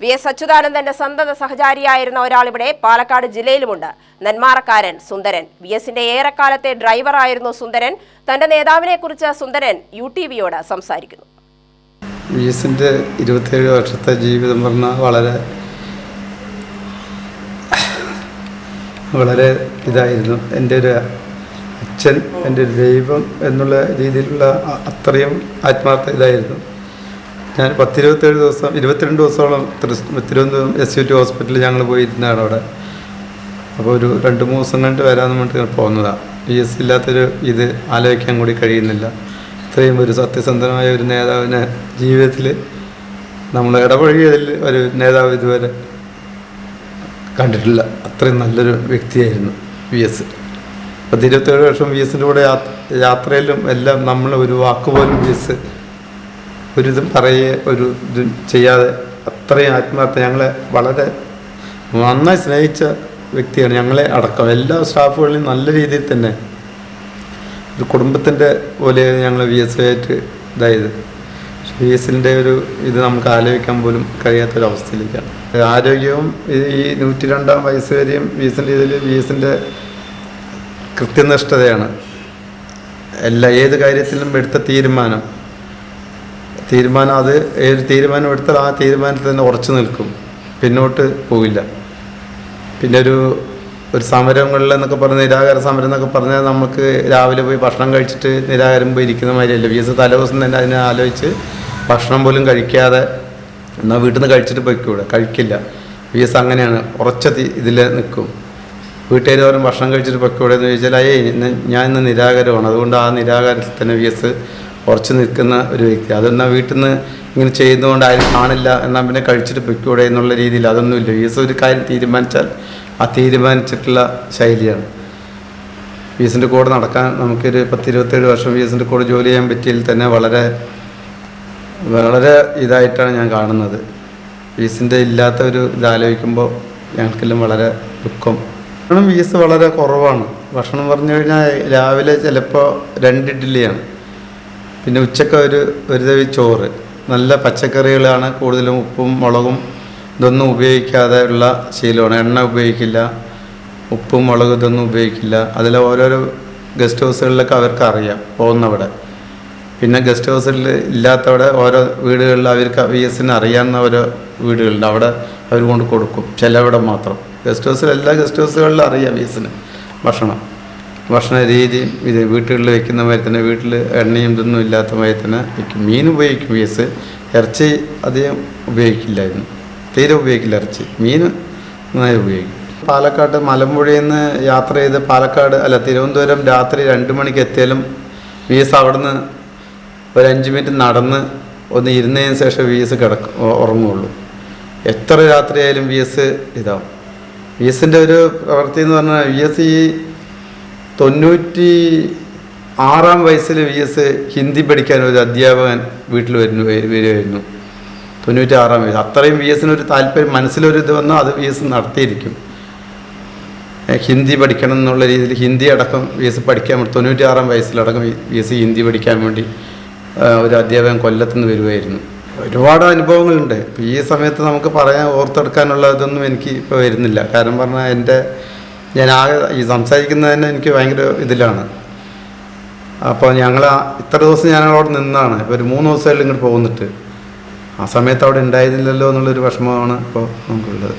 V S അച്യുതാനന്ദന്റെ സന്തത സഹചാരിയായിരുന്ന ഒരാൾ ഇവിടെ പാലക്കാട് ജില്ലയിലുമുണ്ട്. നെന്മാറക്കാരൻ സുന്ദരൻ. വി എസിന്റെ ഏറെക്കാലത്തെ ഡ്രൈവറായിരുന്നു സുന്ദരൻ. തന്റെ നേതാവിനെ കുറിച്ച് സുന്ദരൻ യു ടി വിയോട് സംസാരിക്കുന്നു. വി എസിന്റെ ഇരുപത്തിയേഴ് വർഷത്തെ ജീവിതം പറഞ്ഞാൽ വളരെ വളരെ ഇതായിരുന്നു. എന്റെ ഒരു അച്ഛൻ എന്റെ ദൈവം എന്നുള്ള രീതിയിലുള്ള അത്രയും ആത്മാർത്ഥ ഇതായിരുന്നു. ഞാൻ പത്തിരുപത്തേഴ് ദിവസം ഇരുപത്തിരണ്ട് തൃശ്- തിരുവനന്തപുരം എസ് യു ടി ഹോസ്പിറ്റലിൽ ഞങ്ങൾ പോയിരുന്നതാണ് അവിടെ. അപ്പോൾ ഒരു രണ്ട് മൂന്ന് ദിവസം കണ്ട് വരാമെന്ന് പറഞ്ഞിട്ട് പോകുന്നതാണ് പി എസ് ഇല്ലാത്തൊരു ഇത് ആലോചിക്കാൻ കൂടി കഴിയുന്നില്ല. ഇത്രയും ഒരു സത്യസന്ധമായ ഒരു നേതാവിനെ ജീവിതത്തിൽ നമ്മൾ ഇടപഴകിയതിൽ ഒരു നേതാവ് ഇതുവരെ കണ്ടിട്ടില്ല. അത്രയും നല്ലൊരു വ്യക്തിയായിരുന്നു വി എസ് പത്ത് ഇരുപത്തേഴ് വർഷം വി എസിന്റെ കൂടെ യാത്ര യാത്രയിലും എല്ലാം നമ്മൾ ഒരു വാക്ക് പോലും വി എസ് ഒരു ഇത് ഒരു ഇതും ചെയ്യാതെ അത്രയും ആത്മാർത്ഥ ഞങ്ങളെ വളരെ നന്നായി സ്നേഹിച്ച വ്യക്തിയാണ്. ഞങ്ങളെ അടക്കം എല്ലാ സ്റ്റാഫുകളിലും നല്ല രീതിയിൽ തന്നെ ഒരു കുടുംബത്തിന്റെ പോലെയാണ് ഞങ്ങൾ വി എസ് ആയിട്ട് ഇതായത്. വി എസിന്റെ ഒരു ഇത് നമുക്ക് ആലോചിക്കാൻ പോലും കഴിയാത്തൊരവസ്ഥയിലേക്കാണ്. ആരോഗ്യവും ഈ നൂറ്റി രണ്ടാം വയസ്സ് വരെയും വി എസിന്റെ ഇതിൽ വി എസിന്റെ കൃത്യനിഷ്ഠതയാണ്. എല്ലാ ഏത് കാര്യത്തിലും എടുത്ത തീരുമാനം തീരുമാനം അത് ഒരു തീരുമാനം എടുത്താൽ ആ തീരുമാനത്തിൽ തന്നെ ഉറച്ചു നിൽക്കും. പിന്നോട്ട് പോവില്ല. പിന്നെ ഒരു ഒരു സമരങ്ങളിൽ എന്നൊക്കെ പറഞ്ഞ നിരാകാര സമരം എന്നൊക്കെ പറഞ്ഞാൽ നമുക്ക് രാവിലെ പോയി ഭക്ഷണം കഴിച്ചിട്ട് നിരാകാരം പോയി ഇരിക്കുന്ന മാതിരിയല്ല. വി എസ് തലേദിവസം തന്നെ അതിനെ ആലോചിച്ച് ഭക്ഷണം പോലും കഴിക്കാതെ എന്നാൽ വീട്ടിൽ നിന്ന് കഴിച്ചിട്ട് പോയിക്കൂടെ? കഴിക്കില്ല. വി എസ് അങ്ങനെയാണ്. ഉറച്ച ഇതിൽ നിൽക്കും. വീട്ടുകാർ പറയും ഭക്ഷണം കഴിച്ചിട്ട് പൊയ്ക്കൂടെ എന്ന് ചോദിച്ചാൽ അയ്യേ ഞാൻ ഇന്ന് നിരാകാരമാണ് അതുകൊണ്ട് ആ നിരാകാരത്തിൽ തന്നെ വി എസ് ഉറച്ചു നിൽക്കുന്ന ഒരു വ്യക്തി. അതെന്നാൽ വീട്ടിൽ നിന്ന് ഇങ്ങനെ ചെയ്യുന്നതുകൊണ്ട് ആരും കാണില്ല എന്നാൽ പിന്നെ കഴിച്ചിട്ട് പൊയ്ക്കൂടെ എന്നുള്ള രീതിയിൽ അതൊന്നുമില്ല. എസ് ഒരു കാര്യം തീരുമാനിച്ചാൽ ആ തീരുമാനിച്ചിട്ടുള്ള ശൈലിയാണ്. വി എസിന്റെ കൂടെ നടക്കാൻ നമുക്കൊരു പത്ത് ഇരുപത്തേഴ് വർഷം വി എസിന്റെ കൂടെ ജോലി ചെയ്യാൻ പറ്റിയതിൽ തന്നെ വളരെ വളരെ ഇതായിട്ടാണ് ഞാൻ കാണുന്നത്. വി എസിന്റെ ഇല്ലാത്ത ഒരു ഇതാലോചിക്കുമ്പോൾ ഞങ്ങൾക്കെല്ലാം വളരെ ദുഃഖം. ഭക്ഷണം വി എസ് വളരെ കുറവാണ്. ഭക്ഷണം പറഞ്ഞു കഴിഞ്ഞാൽ രാവിലെ ചിലപ്പോൾ രണ്ട് ഇഡ്ഡലിയാണ്. പിന്നെ ഉച്ചയ്ക്ക് ഒരു ഒരു തവി ചോറ്. നല്ല പച്ചക്കറികളാണ് കൂടുതലും ഉപ്പും മുളകും ഇതൊന്നും ഉപയോഗിക്കാതെ ഉള്ള ശീലമാണ്. എണ്ണ ഉപയോഗിക്കില്ല ഉപ്പും മുളകും ഇതൊന്നും ഉപയോഗിക്കില്ല. അതിൽ ഓരോരോ ഗസ്റ്റ് ഹൗസുകളിലൊക്കെ അവർക്ക് അറിയാം പോകുന്നവിടെ. പിന്നെ ഗസ്റ്റ് ഹൗസിൽ ഇല്ലാത്തവിടെ ഓരോ വീടുകളിൽ അവർക്ക് വി എസിന് അറിയാവുന്ന ഓരോ വീടുകളുണ്ട്. അവിടെ അവർ കൊണ്ട് കൊടുക്കും ചിലവിടെ മാത്രം. ഗസ്റ്റ് ഹൗസിൽ എല്ലാ ഗസ്റ്റ് ഹൗസുകളിലും അറിയാം വി എസിന് ഭക്ഷണം. ഭക്ഷണ രീതി ഇത് വീട്ടുകളിൽ വെക്കുന്ന മാതിരി തന്നെ വീട്ടിൽ എണ്ണയും ഇതൊന്നും ഇല്ലാത്ത മാതിരി തന്നെ വയ്ക്കും മീൻ ഉപയോഗിക്കും വീസ് ഇറച്ചി അധികം ഉപയോഗിക്കില്ലായിരുന്നു. തീരെ ഉപയോഗിക്കില്ല ഇറച്ചി. മീൻ നന്നായി ഉപയോഗിക്കും. പാലക്കാട് മലമ്പുഴയിൽ നിന്ന് യാത്ര ചെയ്ത് പാലക്കാട് അല്ല തിരുവനന്തപുരം രാത്രി രണ്ട് മണിക്ക് എത്തിയാലും വീസ് അവിടെ നിന്ന് ഒരു അഞ്ച് മിനിറ്റ് നടന്ന് ഒന്ന് ഇരുന്നതിന് ശേഷം വീസ് കിടക്കും ഉറങ്ങുള്ളൂ. എത്ര രാത്രിയായാലും വീസ് ഇതാവും. വി എസിന്റെ ഒരു പ്രവൃത്തി എന്ന് പറഞ്ഞാൽ വി എസ് ഈ തൊണ്ണൂറ്റി ആറാം വയസ്സിൽ വി എസ് ഹിന്ദി പഠിക്കാൻ ഒരു അധ്യാപകൻ വീട്ടിൽ വരുന്നു വരു- വരുമായിരുന്നു. തൊണ്ണൂറ്റി ആറാം വയസ്സ്. അത്രയും വി എസിനൊരു താല്പര്യം മനസ്സിലൊരു ഇത് വന്നാൽ അത് വി എസ് നടത്തിയിരിക്കും. ഹിന്ദി പഠിക്കണം എന്നുള്ള രീതിയിൽ ഹിന്ദി അടക്കം വി എസ് പഠിക്കാൻ വേണ്ടി തൊണ്ണൂറ്റി ആറാം വയസ്സിലടക്കം വി എസ് ഹിന്ദി പഠിക്കാൻ വേണ്ടി ഒരു അധ്യാപകൻ കൊല്ലത്തുനിന്ന് വരുമായിരുന്നു. ഒരുപാട് അനുഭവങ്ങളുണ്ട്. ഈ സമയത്ത് നമുക്ക് പറയാൻ ഓർത്തെടുക്കാനുള്ള ഇതൊന്നും എനിക്ക് ഇപ്പോൾ വരുന്നില്ല. കാരണം പറഞ്ഞാൽ എന്റെ ഞാൻ ആകെ ഈ സംസാരിക്കുന്നത് തന്നെ എനിക്ക് ഭയങ്കര ഇതിലാണ്. അപ്പോൾ ഞങ്ങൾ ഇത്ര ദിവസം ഞാൻ അവിടെ നിന്നാണ് ഒരു മൂന്ന് ദിവസമായിട്ട് ഇങ്ങോട്ട് പോകുന്നിട്ട് ആ സമയത്ത് അവിടെ ഉണ്ടായിരുന്നില്ലല്ലോ എന്നുള്ളൊരു വിഷമമാണ് ഇപ്പോൾ നമുക്കുള്ളത്.